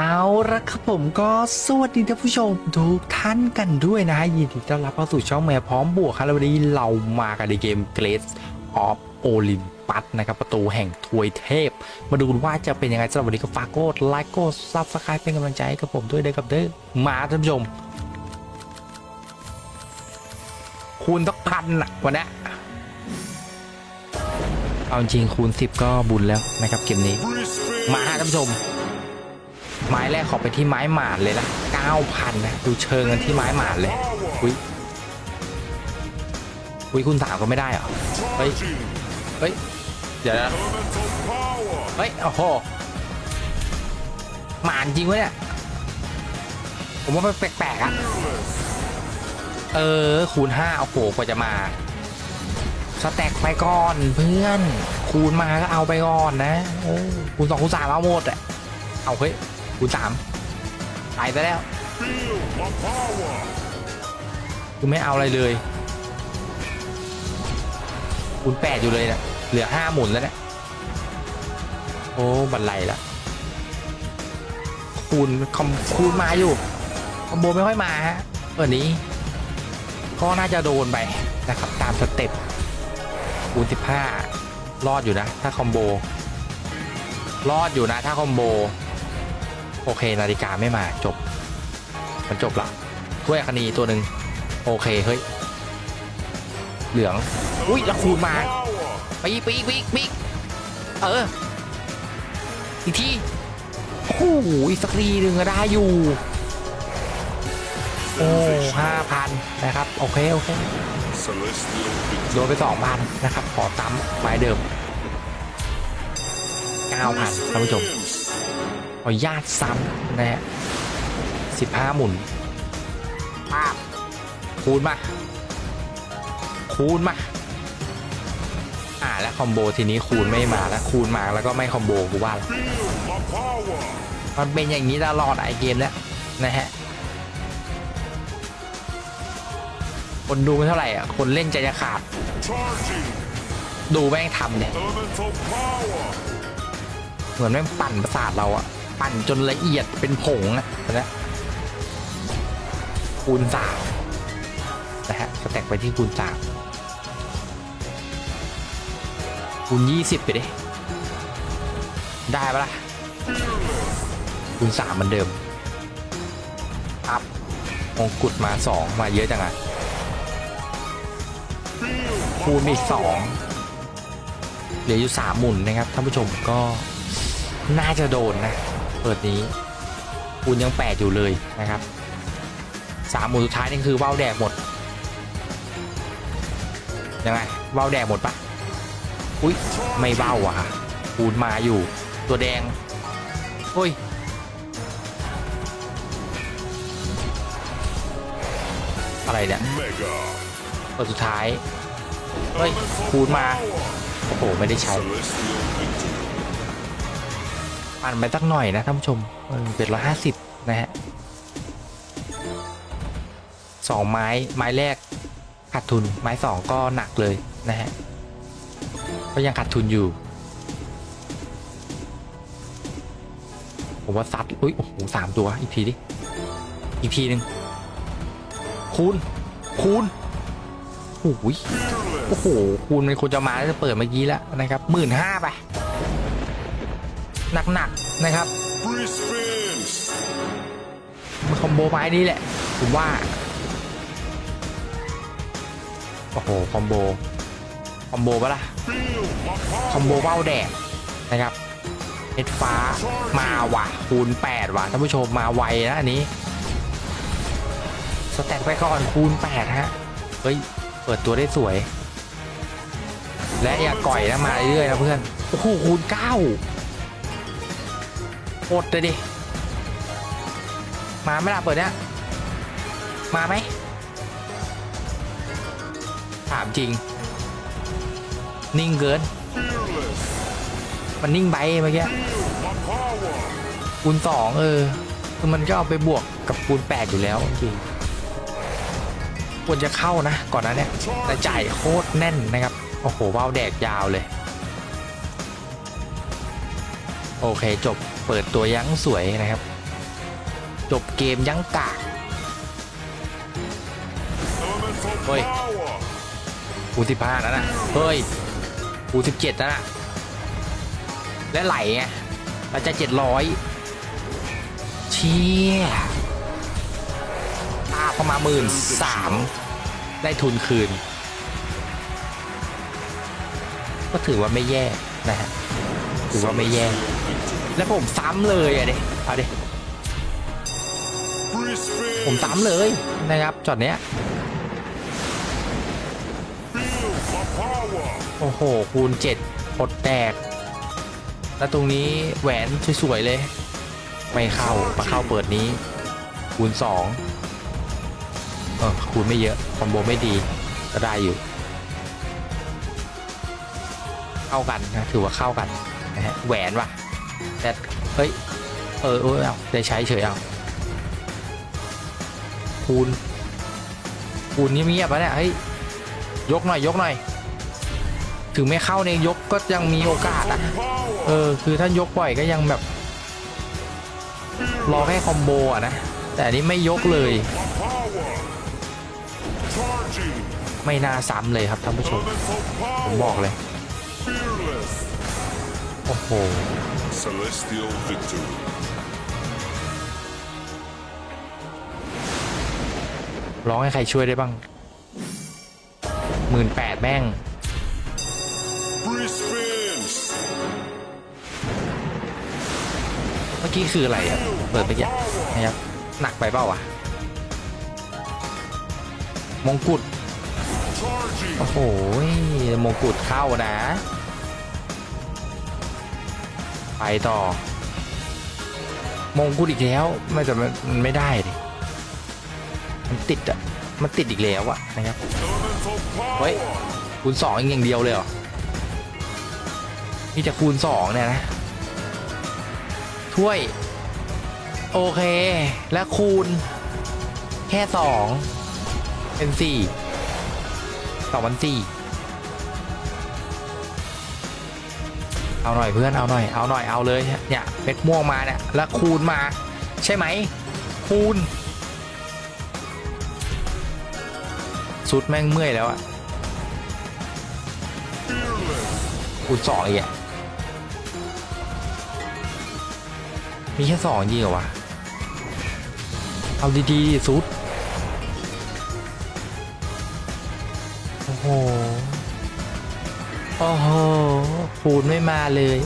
เอาละครับผมก็สวัสดีท่านผู้ชมทุกท่านกันด้วยนะยินดีต้อนรับเข้าสู่ช่องแมวพร้อมบวกครับแล้ววันนี้เรามากันในเกม Grace of Olympus นะครับประตูแห่งทวยเทพ มาดูว่าจะเป็นยังไงสำหรับวันนี้ก็ฝากกดไลค์กดซับสไครป์เป็นกำลังใจให้กับผมด้วยเด้อครับเด้อมาท่านผู้ชม คูณต้องพันอะวันนี้เอาจริงคูณ 10 ก็บุญแล้วนะครับเกมนี้มาฮะท่านผู้ชม ไม้แรกขอไปที่ไม้หมาดเลยละ9,000นะดูเชิงกันที่ไม้หมาดเลยอุ้ยอุ้ยคุณสามก็ไม่ได้เหรอเฮ้ยเฮ้ยเดี๋ยวนะเฮ้ยโอ้โหหมานจริงวะเนี่ยผมว่ามันแปลกๆอะเออคูณ5โอ้โหกว่าจะมาสแต็กไปก่อนเพื่อน คูณมาก็เอาไปก่อนนะคูณสองคูณสามเอาหมดอะเอาเฮ้ย คูณสามตายไปแล้วคือไม่เอาอะไรเลยคูณแปดอยู่เลยนะเหลือห้าหมุนแล้วเนี่ยโอ้บันไลละคูณคอมคูณมาอยู่คอมโบไม่ค่อยมาฮะวันนี้ ก็น่าจะโดนไปนะครับตามสเต็ปคูณสิบห้ารอดอยู่นะ ถ้าคอมโบรอดอยู่นะถ้าคอมโบ โอเคนาฬิกาไม่มาจบ มันจบละถ้วยคณีตัวหนึ่งโอเคเฮ้ย เหลือง อุ้ยแล้วคูณมาปีปีกปีกปีกเออ อีกทีโอ้โหอีกสักทีหนึ่งก็ได้อยู่โอ้ห้าพันนะครับ โอเค โอเคโดนไปสองพันนะครับ ขอตั้มไม้เดิมเก้าพันท่านผู้ชม ออนุญาตซ้ำนะฮะสิบห้าหมุนป้าบคูณมา คูณมา อ่าแล้วคอมโบทีนี้คูณไม่มาแล้วคูณมาแล้วก็ไม่คอมโบกูว่าละมันเป็นอย่างนี้ตลอดไอเกมแล้วนะฮะคนดูไม่เท่าไหร่อะ คนเล่นใจจะขาด ดูแม่งทำเนี่ย เหมือนแม่งปั่นประสาทเราอะ ปั่นจนละเอียดเป็นผงอะนะคูณสามนะฮะสแต็กไปที่คูณสามคูณยี่สิบไปดิได้ปะล่ะคูณสามเหมือนเดิมอัพมงกุฎมาสองมาเยอะจังอะคูณอีกสองเหลืออยู่สามหมุนนะครับท่านผู้ชมก็น่าจะโดนนะ เปิดนี้คูณยังแปดอยู่เลยนะครับสามหมุนสุดท้ายนี่คือว่าวแดกหมดยังไงว่าวแดกหมดปะอุ้ยไม่เบ้าอะคูณมาอยู่ ตัวแดงโอ้ยอะไรเนี่ยตัวสุดท้ายเฮ้ยคูณมาโอ้โหไม่ได้ใช้ ปั่นไปสักหน่อยนะท่านผู้ชมเป็นร้อยห้าสิบนะฮะสองไม้ไม้แรกขาดทุนไม้สองก็หนักเลยนะฮะก็ยังขาดทุนอยู่ ผมว่าซัดอุ้ยโอ้โหสามตัวอีกทีดิอีกทีหนึ่งคูณคูณโอ้โหยโอ้โหคูณมันควรจะมาแล้วจะเปิดเมื่อกี้แล้วนะครับหมื่นห้าไป หนักๆนะครับมันคอมโบไม้นี้แหละ ผมว่า โอ้โห คอมโบ คอมโบปะล่ะ คอมโบเบ้าแดดนะครับเม็ดฟ้ามาว่ะ คูณ 8 ว่ะท่านผู้ชมมาไวนะอันนี้ สแต็กไปก่อนคูณ 8 ฮะ เฮ้ย เปิดตัวได้สวย และอย่าก่อยนะมาเรื่อยๆนะเพื่อน โอ้โหคูณ 9 หดเลยดิ มาไม่ล่ะเปิดเนี้ย มาไหม ถามจริง นิ่งเกิน มันนิ่งไปเมื่อกี้คูณสองเออ คือมันก็เอาไปบวกกับคูณแปดอยู่แล้วจริงควรจะเข้านะ ก่อนนั้นเนี่ยแต่จ่ายโคตรแน่นนะครับ โอ้โหว้าวแดกยาวเลย โอเคจบ เปิดตัวยั้งสวยนะครับ จบเกมยั้งกาก Elemental Oi. power. กูสิบห้าแล้วนะเฮ้ยกูสิบเจ็ดแล้วนะและไหลไงเราจะเจ็ดร้อยเชี่ยตาเข้ามาหมื่นสามได้ทุนคืน ก็ถือว่าไม่แย่นะฮะถือว่าไม่แย่ แล้วผมซ้ำเลยอะเด็เอาดิผมซ้ำเลยนะครับจอดเนี้ยโอ้โห คูณเจ็ดดแตก แล้วตรงนี้แหวนสวย ๆ เลย ไม่เข้ามาเข้าเปิดนี้ คูณสองเออคูณไม่เยอะ คอมโบไม่ดี ก็ได้อยู่ เข้ากันนะ ถือว่าเข้ากันนะฮะแหวนว่ะ แต่เฮ้ย เออเออเอาได้ใช้เฉยเอาคูณคูณเงียบๆวะเนี่ยเฮ้ย ยกหน่อยยกหน่อย ถึงไม่เข้าในยกก็ยังมีโอกาสอะเออ คือถ้ายกบ่อยก็ยังแบบ รอแค่คอมโบอะนะ แต่อันนี้ไม่ยกเลย ไม่น่าซ้ำเลยครับท่านผู้ชม ผมบอกเลย โอ้โห Celestial victory. ร้องให้ใครช่วยได้บ้างหมื่นแปดแม่ง Free spins. เมื่อกี้คืออะไรอะเปิดไปกี้นะครับหนักไปเปล่าวะมงกุฎ Charging. โอ้โหมงกุฎเข้านะ ไปต่อ มงกุฎอีกแล้วไม่แต่มันมันไม่ได้ดิมันติดอะมันติดอีกแล้วอะนะครับ เฮ้ย คูณสองอย่างเดียวเลยเหรอนี่จะคูณสองเนี่ยนะถ้วย โอเค แล้วคูณ แค่สองเป็นสี่สองพันสี่ เอาหน่อยเพื่อนเอาหน่อยเอาหน่อยเอาเลยเนี่ยเม็ดม่วงมาเนี่ยแล้วคูณมา ใช่ไหมคูณสุดแม่งเมื่อยแล้วอะคูณสองอีกอะมีแค่สองจริงเหรอวะเอาดีๆสุดโอ้โหโอ้โห คูณไม่มาเลย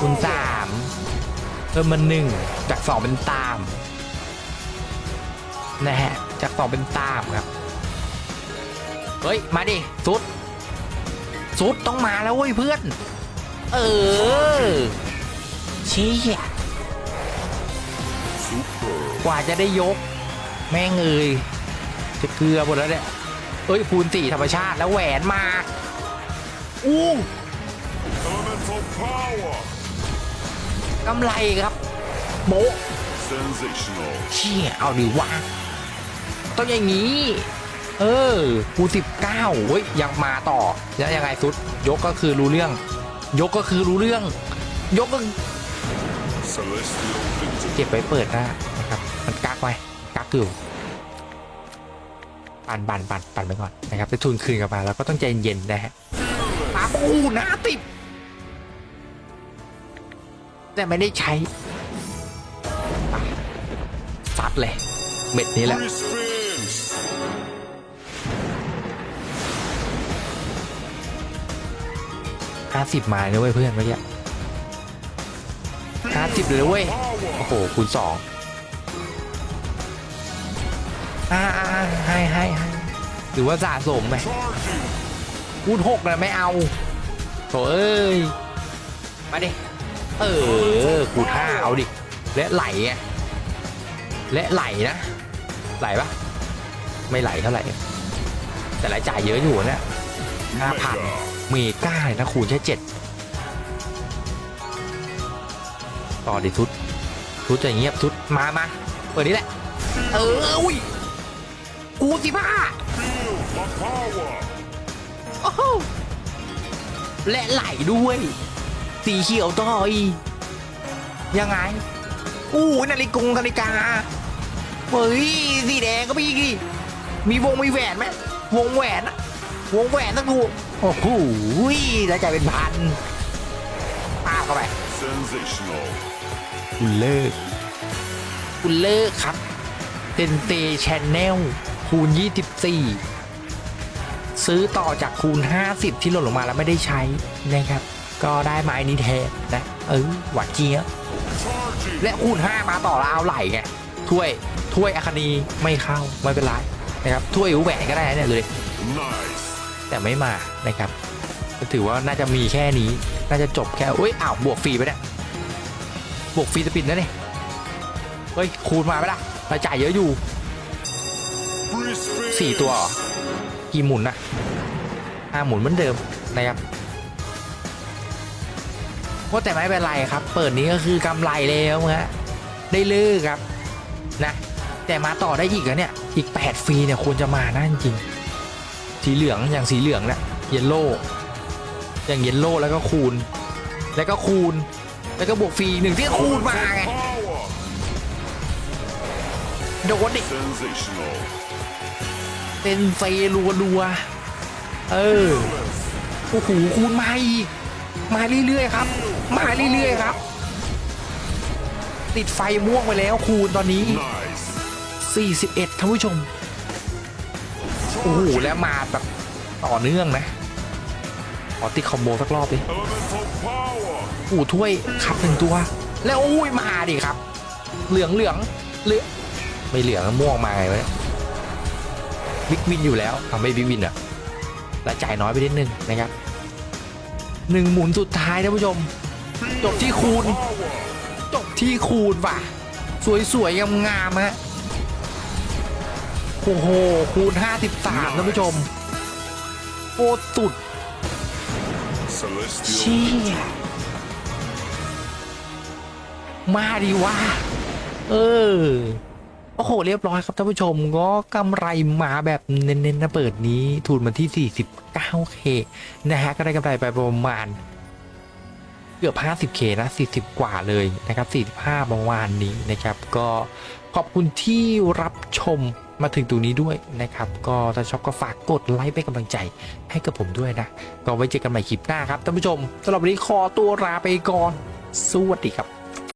คูณสามเพิ่มมาหนึ่งจากสองเป็นตามนะฮะจากสองเป็นตามครับ เฮ้ย มาดิสุดสุดต้องมาแล้วเว้ยเพื่อน เออชี้ย Super. กว่าจะได้ยก แม่งเอ่ยจะเกลือหมดแล้วเนี่ยเอ้ยคูณสี่ธรรมชาติแล้วแหวนมาอู้ Elemental power. กำไรครับ โบะ Sensational. เชี่ยเอาดิวะต้องอย่างนี้ เออคูสิบเก้าเว้ยยังมาต่อแล้วยังไงสุด ยกก็คือรู้เรื่อง ยกก็คือรู้เรื่อง ยกก็ Celestial victory. เก็บไว้เปิดหน้านะครับ มันกักไว้กักอยู่ปั่นปั่นปั่นปั่นไปก่อนนะครับไปทุนคืนกลับมาแล้วก็ต้องใจเย็นๆนะฮะ ปาปูหน้าติดแต่ไม่ได้ใช้ซัดเลยเบ็ดนี้แหละ ห้าสิบมาเลยเว้ยเพื่อนเมื่อกี้ห้าสิบเลยเว้ย โอ้โห คูณสองอ่าให้ให้ให้หรือว่าสะสมไหม คูณหกนะไม่เอาโถเอ้ย มาดิ เออคูณห้าเอาดิ และไหลไงและไหลนะ ไหลปะไม่ไหลเท่าไหร่ แต่รายจ่ายเยอะอยู่เนี่ยห้าพันเมก้าเลยนะคูณแค่เจ็ดต่อดิทุดทุดจะเงียบทุดมามาเปิดนี้แหละ เอออุ้ยกูสิบ้า โอ้โหและไหลด้วยสีเขียวต่อยยังไงอู้นาฬิกงนาฬิกาเฮ้ยสีแดงก็มีอีกดิมีวงมีแหวนไหมวงแหวนอะวงแหวนต้องถูกโอ้โหแล้วใจเป็นพันป้าบเข้าไป Sensational. คุณเลิกคุณเลิกครับเซนเตชแนลคูณ 24 ซื้อต่อจากคูณ 50 ที่หล่นลงมาแล้วไม่ได้ใช้นะครับ ก็ได้ไม้นี้แทนนะ เออหวานเจี๊ยบและคูณ 5 มาต่อแล้วเอาไหลไงถ้วยถ้วยอาคานีไม่เข้าไม่เป็นไรนะครับถ้วยหูแหวนก็ได้เนี่ยเลย Nice. แต่ไม่มานะครับถือว่าน่าจะมีแค่นี้ น่าจะจบแค่เอ้ยอ้าวบวกฟรีไปเนี่ยบวกฟรีสปินนะเนี่ยเฮ้ยคูณมาไหมล่ะรายจ่ายเยอะอยู่สี่ตัวเหรอ กี่หมุนนะห้าหมุนเหมือนเดิมนะครับว่าแต่ไม่เป็นไรครับ เปิดนี้ก็คือกำไรแล้วฮะได้เลิกครับนะแต่มาต่อได้อีกอะเนี่ยอีก 8 ฟรีเนี่ยควรจะมานะจริงสีเหลืองอย่างสีเหลืองนี่ยเยลโล่อย่างเยลโล่แล้วก็คูณ แล้วก็คูณ แล้วก็บวกฟรีหนึ่งที่คูณมาไงโดนดิ เป็นเซรัวรัวเออโอ้โหคูณมาอีกมาเรื่อยๆครับ มาเรื่อยๆครับ ติดไฟม่วงไปแล้วคูณตอนนี้ 41ท่านผู้ชมโอ้โหแล้วมาแบบต่อเนื่องนะขอติดคอมโบสักรอบดิโอ้ถ้วยขับหนึ่งตัว แล้วโอ้ยมาดิครับ เหลืองเหลืองเหลืองไม่เหลืองม่วงมาไงวะเนี่ย บิ๊กวินอยู่แล้วทำไม่บิ๊กวินอะและจ่ายน้อยไปนิดนึงนะครับหนึ่งหมุนสุดท้ายท่านผู้ชม จบที่คูณ จบที่คูณว่ะ สวยๆงามๆฮะโอ้โหคูณ 53ท่านผู้ชมโคตรสุดเชี่ยมาดีว่า เออ โอ้โห เรียบร้อยครับท่านผู้ชมก็กำไรมาแบบเน้นๆนะเปิดนี้ทุนมาที่ 49k นะฮะก็ได้กำไรไปประมาณ เกือบ 50k นะ 40 กว่าเลยนะครับ 45ประมาณนี้นะครับ ก็ขอบคุณที่รับชมมาถึงตรงนี้ด้วยนะครับ ก็ถ้าชอบก็ฝากกดไลค์เป็นกำลังใจให้กับผมด้วยนะ ก็ไว้เจอกันใหม่คลิปหน้าครับท่านผู้ชมสำหรับวันนี้ขอตัวลาไปก่อน สวัสดีครับ